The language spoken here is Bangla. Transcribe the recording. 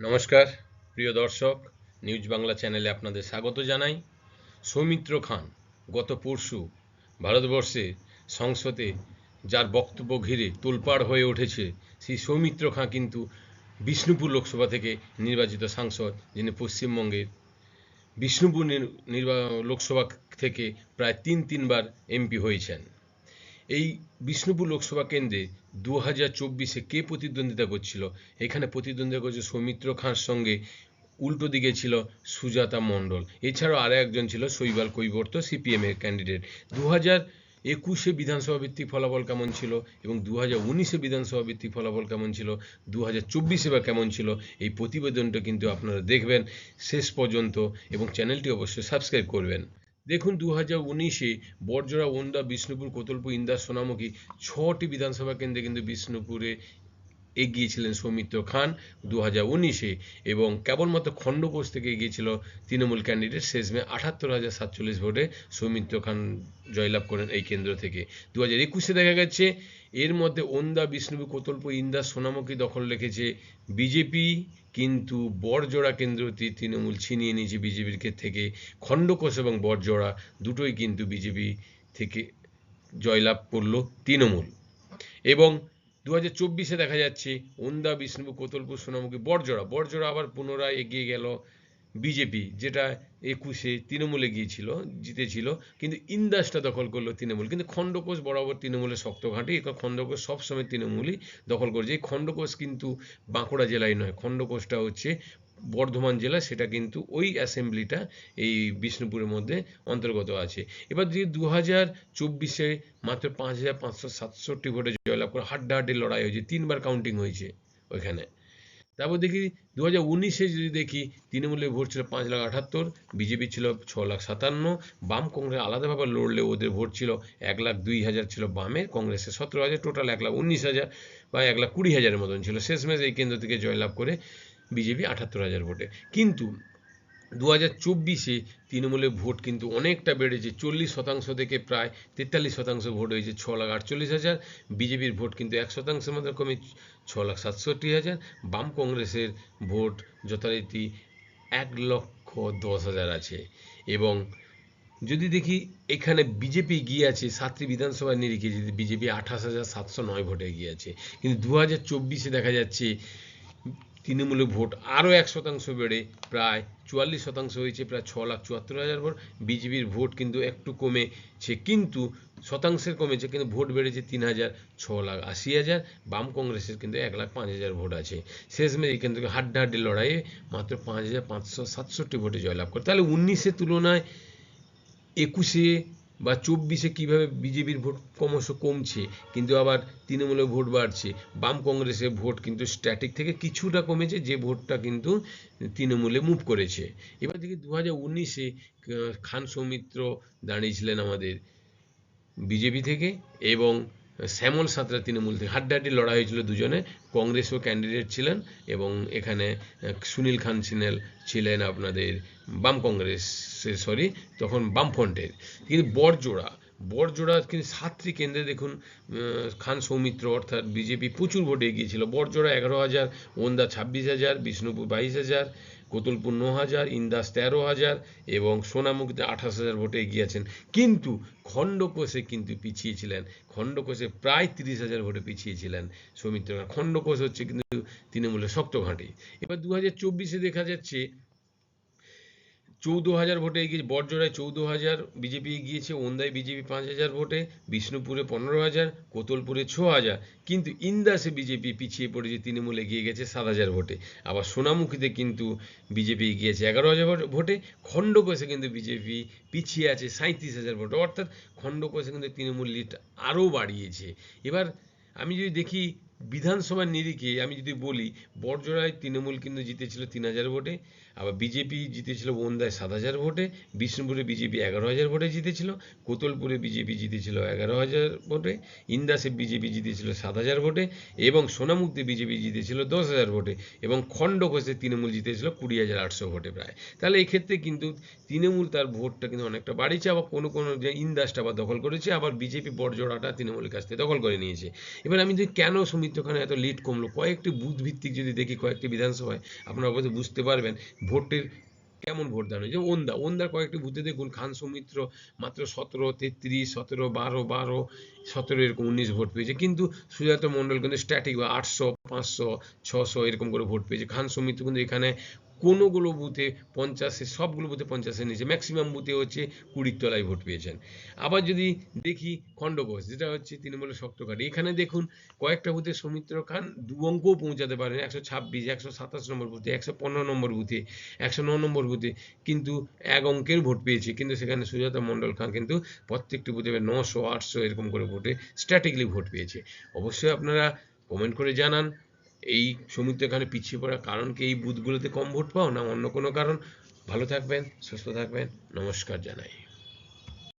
নমস্কার, প্রিয় দর্শক, নিউজ বাংলা চ্যানেলে আপনাদের স্বাগত জানাই। সৌমিত্র খান গত পরশু ভারতবর্ষে সংসদে যার বক্তব্য ঘিরে তোলপাড় হয়ে উঠেছে, সেই সৌমিত্র খাঁ কিন্তু বিষ্ণুপুর লোকসভা থেকে নির্বাচিত সাংসদ, যিনি পশ্চিমবঙ্গের বিষ্ণুপুর নির- নির্বা, লোকসভা থেকে প্রায় তিন তিনবার এমপি হয়েছেন। এই বিষ্ণুপুর লোকসভা কেন্দ্রে দু হাজার চব্বিশে কে প্রতিদ্বন্দ্বিতা করছিল? এখানে প্রতিদ্বন্দ্বিতা করছে সৌমিত্র খাঁর সঙ্গে উল্টো দিকে ছিল সুজাতা মণ্ডল। এছাড়াও আরও একজন ছিল শৈবাল কৈবর্ত, সিপিএম এর ক্যান্ডিডেট দু হাজার একুশে বিধানসভা ভিত্তিক ফলাফল কেমন ছিল এবং দু হাজার উনিশে বিধানসভা ভিত্তিক ফলাফল কেমন ছিল? দু হাজার চব্বিশে বা কেমন ছিল? এই প্রতিবেদনটা কিন্তু আপনারা দেখবেন শেষ পর্যন্ত এবং চ্যানেলটি অবশ্যই সাবস্ক্রাইব করবেন। দেখুন দু হাজার উনিশে বড়জোড়া ওন্দা, বিষ্ণুপুর, কোতলপুর, ইন্দাস, সোনামুখী, ছটি বিধানসভা কেন্দ্রে কিন্তু বিষ্ণুপুরে এগিয়েছিলেন সৌমিত্র খান দু হাজার উনিশে এবং কেবলমাত্র খণ্ডঘোষ থেকে এগিয়েছিল তৃণমূল ক্যান্ডিডেট শেষমে আটাত্তর হাজার সাতচল্লিশ ভোটে সৌমিত্র খান জয়লাভ করেন এই কেন্দ্র থেকে। দু হাজার একুশে দেখা গেছে, এর মধ্যে ওন্দা, বিষ্ণুপুর, কোতলপুর ইন্দা সোনামুখী দখল রেখেছে বিজেপি, কিন্তু বড়জোড়া কেন্দ্রটি তৃণমূল ছিনিয়ে নিয়েছে বিজেপির থেকে। খণ্ডকোষ এবং বড়জোড়া দুটোই কিন্তু বিজেপি থেকে জয়লাভ করল তৃণমূল। এবং দু হাজার চব্বিশে দেখা যাচ্ছে ওন্দা, বিষ্ণুপুর, কোতলপুর, সোনামুখী, বড়জোড়া। বড়জোড়া আবার পুনরায় এগিয়ে গেল বিজেপি, যেটা একুশে তৃণমূলে গিয়েছিল, জিতেছিল। কিন্তু ইন্দাসটা দখল করল তৃণমূল। কিন্তু খণ্ডকোষ বরাবর তৃণমূলের শক্ত ঘাঁটি খণ্ডকোষ সবসময় তৃণমূলই দখল করছে। এই খণ্ডকোষ কিন্তু বাঁকুড়া জেলায় নয়, খণ্ডকোষটা হচ্ছে বর্ধমান জেলা, সেটা কিন্তু ওই অ্যাসেম্বলিটা এই বিষ্ণুপুরের মধ্যে অন্তর্গত আছে। এবার যদি দু হাজার চব্বিশে মাত্র পাঁচ হাজার পাঁচশো সাতষট্টি ভোটে জয়লাভ করে হাড্ডাহাড্ডি লড়াই হয়েছে, তিনবার কাউন্টিং হয়েছে ওইখানে। তারপর দেখি দু হাজার উনিশে যদি দেখি তৃণমূলের ভোট ছিল পাঁচ লাখ আটাত্তর, বিজেপি ছিল ছ লাখ সাতান্ন, বাম কংগ্রেস আলাদাভাবে লড়লে ওদের ভোট ছিল এক লাখ দুই হাজার ছিল বামের কংগ্রেসের সতেরো হাজার টোটাল এক লাখ উনিশ হাজার বা এক লাখ কুড়ি হাজারের মতন ছিল। শেষমেশ এই কেন্দ্র থেকে জয়লাভ করে বিজেপি আটাত্তর হাজার ভোটে। কিন্তু দু হাজার চব্বিশে তৃণমূলের ভোট কিন্তু অনেকটা বেড়েছে, চল্লিশ শতাংশ থেকে প্রায় তেতাল্লিশ শতাংশ ভোট হয়েছে, ছ লাখ আটচল্লিশ হাজার। বিজেপির ভোট কিন্তু এক শতাংশের মধ্যে কমে, ছ লাখ সাতষট্টি হাজার। বাম কংগ্রেসের ভোট যথারীতি এক লক্ষ দশ হাজার আছে। এবং যদি দেখি এখানে বিজেপি এগিয়ে আছে, সাতটি বিধানসভা নিরিখে, যদি বিজেপি আঠাশ হাজার সাতশো নয় ভোটে এগিয়ে আছে। কিন্তু দু হাজার চব্বিশে দেখা যাচ্ছে তৃণমূলের ভোট আরও এক শতাংশ বেড়ে প্রায় চুয়াল্লিশ শতাংশ হয়েছে, প্রায় ছ লাখ চুয়াত্তর হাজার ভোট। বিজেপির ভোট কিন্তু একটু কমেছে, কিন্তু শতাংশের কমেছে, কিন্তু ভোট বেড়েছে তিন হাজার ছ লাখ আশি হাজার। বাম কংগ্রেসের কিন্তু এক লাখ পাঁচ হাজার ভোট আছে। শেষমেশ এখান থেকে হাড্ডাহাড্ডি লড়াইয়ে মাত্র পাঁচ হাজার পাঁচশো সাতষট্টি ভোটে জয়লাভ করে। তাহলে উনিশের তুলনায় একুশে বা চব্বিশে কীভাবে বিজেপির ভোট ক্রমশ কমছে, কিন্তু আবার তৃণমূলের ভোট বাড়ছে, বাম কংগ্রেসের ভোট কিন্তু স্ট্যাটিক থেকে কিছুটা কমেছে, যে ভোটটা কিন্তু তৃণমূলে মুভ করেছে। এবার দেখি দু হাজার উনিশে খান সৌমিত্র দাঁড়িয়েছিলেন আমাদের বিজেপি থেকে এবং শ্যামল সাঁতরা তৃণমূল থেকে। হাড্ডাহাড্ডি লড়াই হয়েছিল দুজনে। কংগ্রেসও ক্যান্ডিডেট ছিলেন এবং এখানে সুনীল খান সিনেল ছিলেন আপনাদের বাম কংগ্রেসের সরি তখন বামফ্রন্টের। কিন্তু বড়জোড়া বড়জোড়া কিন্তু সাতটি কেন্দ্রে দেখুন খান সৌমিত্র অর্থাৎ বিজেপি প্রচুর ভোটে এগিয়েছিল। বড়জোড়া এগারো হাজার, ওন্দা ছাব্বিশ হাজার, বিষ্ণুপুর বাইশ হাজার কোতুলপুর ন হাজার ইন্দাস তেরো হাজার এবং সোনামুখীতে আঠাশ হাজার ভোটে এগিয়ে আছেন কিন্তু খণ্ডকোষে কিন্তু পিছিয়ে ছিলেন খণ্ডকোষে প্রায় তিরিশ হাজার ভোটে পিছিয়ে ছিলেন সৌমিত্র খণ্ডকোষ হচ্ছে কিন্তু তৃণমূলের শক্ত ঘাঁটি। এবার দু হাজার চব্বিশে দেখা যাচ্ছে চৌদ্দ হাজার ভোটে এগিয়ে বড়জোড়ায় চৌদ্দ হাজার, বিজেপি এগিয়েছে, ওন্দায় বিজেপি পাঁচ হাজার ভোটে, বিষ্ণুপুরে পনেরো হাজার, কোতলপুরে ছ হাজার। কিন্তু ইন্দাসে বিজেপি পিছিয়ে পড়েছে, তৃণমূল এগিয়ে গেছে সাত হাজার ভোটে। আবার সোনামুখীতে কিন্তু বিজেপি এগিয়েছে এগারো হাজার ভোট- খণ্ডকোষে কিন্তু বিজেপি পিছিয়ে আছে সাঁত্রিশ হাজার ভোটে। অর্থাৎ খণ্ডকোষে কিন্তু তৃণমূল লিড আরও বাড়িয়েছে। এবার আমি যদি দেখি বিধানসভার নিরিখে, আমি যদি বলি বড়জোড়ায় তৃণমূল কিন্তু জিতেছিল তিন হাজার ভোটে আবার বিজেপি জিতেছিল ওন্দায় সাত হাজার ভোটে, বিষ্ণুপুরে বিজেপি এগারো হাজার ভোটে জিতেছিল, কোতলপুরে বিজেপি জিতেছিল এগারো হাজার ভোটে, ইন্দাসে বিজেপি জিতেছিল সাত হাজার ভোটে এবং সোনামুক্তি বিজেপি জিতেছিল দশ হাজার ভোটে এবং খণ্ডঘোষে তৃণমূল জিতেছিল কুড়ি হাজার আটশো ভোটে প্রায়। তাহলে এক্ষেত্রে কিন্তু তৃণমূল তার ভোটটা কিন্তু অনেকটা বাড়িয়েছে, আবার কোনো কোনো যে ইন্দাসটা আবার দখল করেছে, আবার বিজেপি বড়জোড়াটা তৃণমূলের কাছ থেকে দখল করে নিয়েছে। এবার আমি যদি কেন সমিতি সৌমিত্র খানে এত লিড কমলো, কয়েকটি বুথ ভিত্তিক যদি দেখি, কয়েকটি বিধানসভায়, আপনারা অবশ্যই বুঝতে পারবেন ভোটের কেমন ভোট দান হয়েছে ওন্দা, ওন্দার কয়েকটি বুথে দেখুন, খান সৌমিত্র মাত্র সতেরো, তেত্রিশ, সতেরো, বারো বারো, সতেরো এরকম উনিশ ভোট পেয়েছে। কিন্তু সুজাতা মণ্ডল কিন্তু স্ট্যাটিক বা আটশো, পাঁচশো, ছশো এরকম করে ভোট পেয়েছে। খান সৌমিত্র কিন্তু এখানে কোনোগুলো বুথে পঞ্চাশে, সবগুলো বুথে পঞ্চাশের নিচে ম্যাক্সিমাম বুথে হচ্ছে কুড়ির তলায় ভোট পেয়েছেন। আবার যদি দেখি খণ্ডঘোষ যেটা হচ্ছে তৃণমূলের শক্ত কার্ড, এখানে দেখুন কয়েকটা বুথে সৌমিত্র খান দু অঙ্কও পৌঁছাতে পারেন, একশো ছাব্বিশ, একশো সাতাশ নম্বর বুথে, একশো পনেরো নম্বর বুথে, একশো ন নম্বর বুথে কিন্তু এক অঙ্কের ভোট পেয়েছে। কিন্তু সেখানে সুজাতা মণ্ডল খান কিন্তু প্রত্যেকটি বুথে নশো, আটশো এরকম করে ভোটে স্ট্র্যাটেগলি ভোট পেয়েছে। অবশ্যই আপনারা কমেন্ট করে জানান। এই সৌমিত্র এখানে পিছিয়ে পড়ার কারণ কি এই বুথগুলোতে কম ভোট পাও না অন্য কোনো কারণ? ভালো থাকবেন, সুস্থ থাকবেন, নমস্কার জানাই।